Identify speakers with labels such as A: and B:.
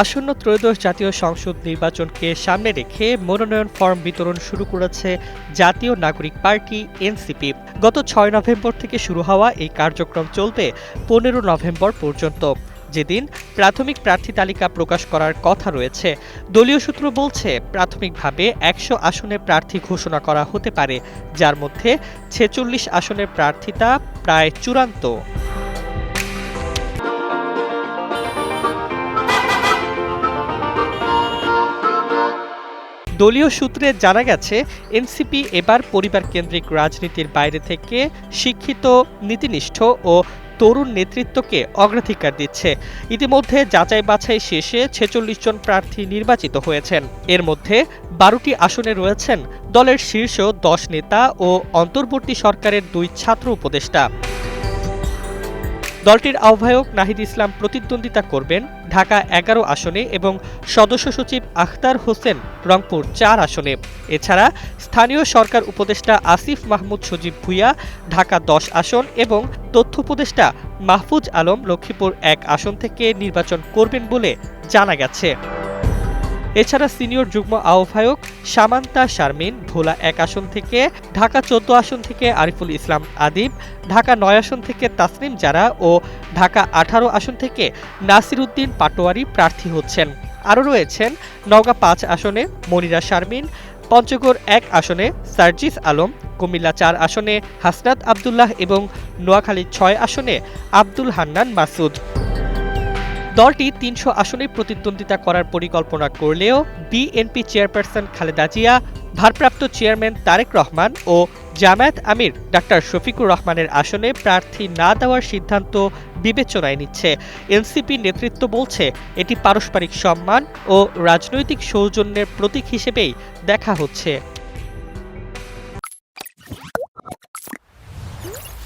A: আসন্ন ত্রয়োদশ জাতীয় সংসদ নির্বাচনকে সামনে রেখে মনোনয়ন ফর্ম বিতরণ শুরু করেছে জাতীয় নাগরিক পার্টি, এনসিপি। গত ছয় নভেম্বর থেকে শুরু হওয়া এই কার্যক্রম চলবে পনেরো নভেম্বর পর্যন্ত। যেদিন প্রাথমিক প্রার্থী তালিকা প্রকাশ করার কথা রয়েছে। দলীয় সূত্র বলছে, প্রাথমিকভাবে একশো আসনে প্রার্থী ঘোষণা করা হতে পারে, যার মধ্যে ছেচল্লিশ আসনের প্রার্থিতা প্রায় চূড়ান্ত। দলীয় সূত্রে জানা গেছে, এনসিপি এবার পরিবার কেন্দ্রিক রাজনীতির বাইরে থেকে শিক্ষিত, নীতিনিষ্ঠ ও তরুণ নেতৃত্বকে অগ্রাধিকার দিচ্ছে। ইতিমধ্যে যাচাই বাছাই শেষে ছেচল্লিশ জন প্রার্থী নির্বাচিত হয়েছেন। এর মধ্যে বারোটি আসনে রয়েছেন দলের শীর্ষ দশ নেতা ও অন্তর্বর্তী সরকারের দুই ছাত্র উপদেষ্টা। দলটির আহ্বায়ক নাহিদ ইসলাম প্রতিদ্বন্দ্বিতা করবেন ঢাকা এগারো আসনে এবং সদস্য সচিব আখতার হোসেন রংপুর চার আসনে। এছাড়া স্থানীয় সরকার উপদেষ্টা আসিফ মাহমুদ সজীব ভুইয়া ঢাকা দশ আসন এবং তথ্য উপদেষ্টা মাহফুজ আলম লক্ষ্মীপুর এক আসন থেকে নির্বাচন করবেন বলে জানা গেছে। এছাড়া সিনিয়র যুগ্ম আহ্বায়ক সামান্তা শারমিন, ভোলা এক আসন থেকে, ঢাকা চোদ্দ আসন থেকে আরিফুল ইসলাম আদিব, ঢাকা নয় আসন থেকে তাসনিম জারা ও ঢাকা আঠারো আসন থেকে নাসির উদ্দিন পাটোয়ারি প্রার্থী হচ্ছেন। আরও রয়েছেন নওগাঁ পাঁচ আসনে মনিরা শারমিন, পঞ্চগড় এক আসনে সার্জিস আলম, কুমিল্লা চার আসনে হাসনাত আবদুল্লাহ এবং নোয়াখালী ছয় আসনে আব্দুল হান্নান মাসুদ। দলটি তিনশো আসনে প্রতিদ্বন্দ্বিতা করার পরিকল্পনা করলেও বিএনপি চেয়ারপারসন খালেদা জিয়া, ভারপ্রাপ্ত চেয়ারম্যান তারেক রহমান ও জামায়াত আমির ডাক্তার শফিকুর রহমানের আসনে প্রার্থী না দেওয়ার সিদ্ধান্ত বিবেচনায় নিচ্ছে। এনসিপি নেতৃত্ব বলছে, এটি পারস্পরিক সম্মান ও রাজনৈতিক সৌজন্যের প্রতীক হিসেবেই দেখা হচ্ছে।